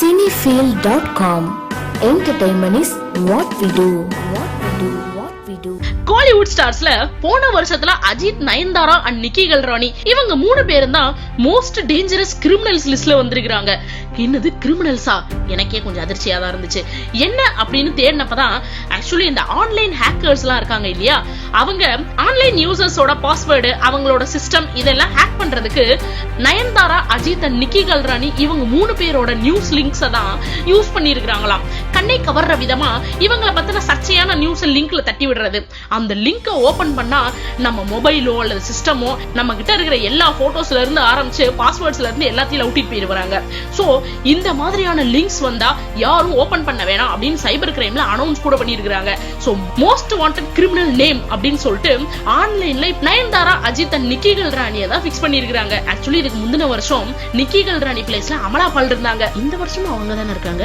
சினிஃபீல்.காம் Entertainment is what we do what we do what we do Kollywood ஸ்டார்ஸ்ல போன வருஷத்துல Ajith Nayanthara and Nikki Galrani இவங்க மூணு பேரும் தான் மோஸ்ட் டேஞ்சரஸ் கிரிமினல்ஸ் லிஸ்ட்ல வந்திருக்காங்க என்னது கிரிமினல்ஸா எனக்கே கொஞ்சம் அதிர்ச்சியா தான் இருந்துச்சு. என்ன அப்படின்னு தேடினப்பதான் ஆக்சுவலி இந்த ஆன்லைன் ஹேக்கர்ஸ் எல்லாம் இருக்காங்க இல்லையா? அவங்க ஆன்லைன் யூசர்ஸோட பாஸ்வேர்டு அவங்களோட சிஸ்டம் இதெல்லாம் ஹேக் பண்றதுக்கு நயன்தாரா அஜித் அண்ட் நிக்கி கல்ராணி இவங்க மூணு பேரோட நியூஸ் லிங்க்ஸை தான் யூஸ் பண்ணியிருக்கிறாங்களாம். கண்ணை கவர்ற விதமா இவங்கள பத்தின சர்ச்சையான நியூஸை லிங்க்ல தட்டி விடுறது. அந்த லிங்கை ஓபன் பண்ணா நம்ம மொபைலோ அல்லது சிஸ்டமோ நம்ம கிட்ட இருக்கிற எல்லா போட்டோஸ்ல இருந்து ஆரம்பிச்சு பாஸ்வேர்ட்ஸ்ல இருந்து எல்லாத்தையும் அவுட்டிட்டு போயிருவாங்க சோ இந்த மாதிரியான லிங்க்ஸ் வந்தா யாரும் ஓபன் பண்ண வேணாம் அப்படின்னு சைபர் கிரைம்ல அனௌன்ஸ் கூட பண்ணியிருக்காங்க so most wanted criminal name அப்படின்னு சொல்லிட்டு ஆன்லைன்ல நயன்தாரா அஜித் அண்ட் நிக்கிகள் ராணியை தான் ஃபிக்ஸ் பண்ணியிருக்காங்க ஆக்சுவலி இதுக்கு முந்தின வருஷம் நிக்கிகள் ராணி பிளேஸ்ல அமலா பால் இருந்தாங்க. இந்த வருஷமும் அவங்க தானே இருக்காங்க?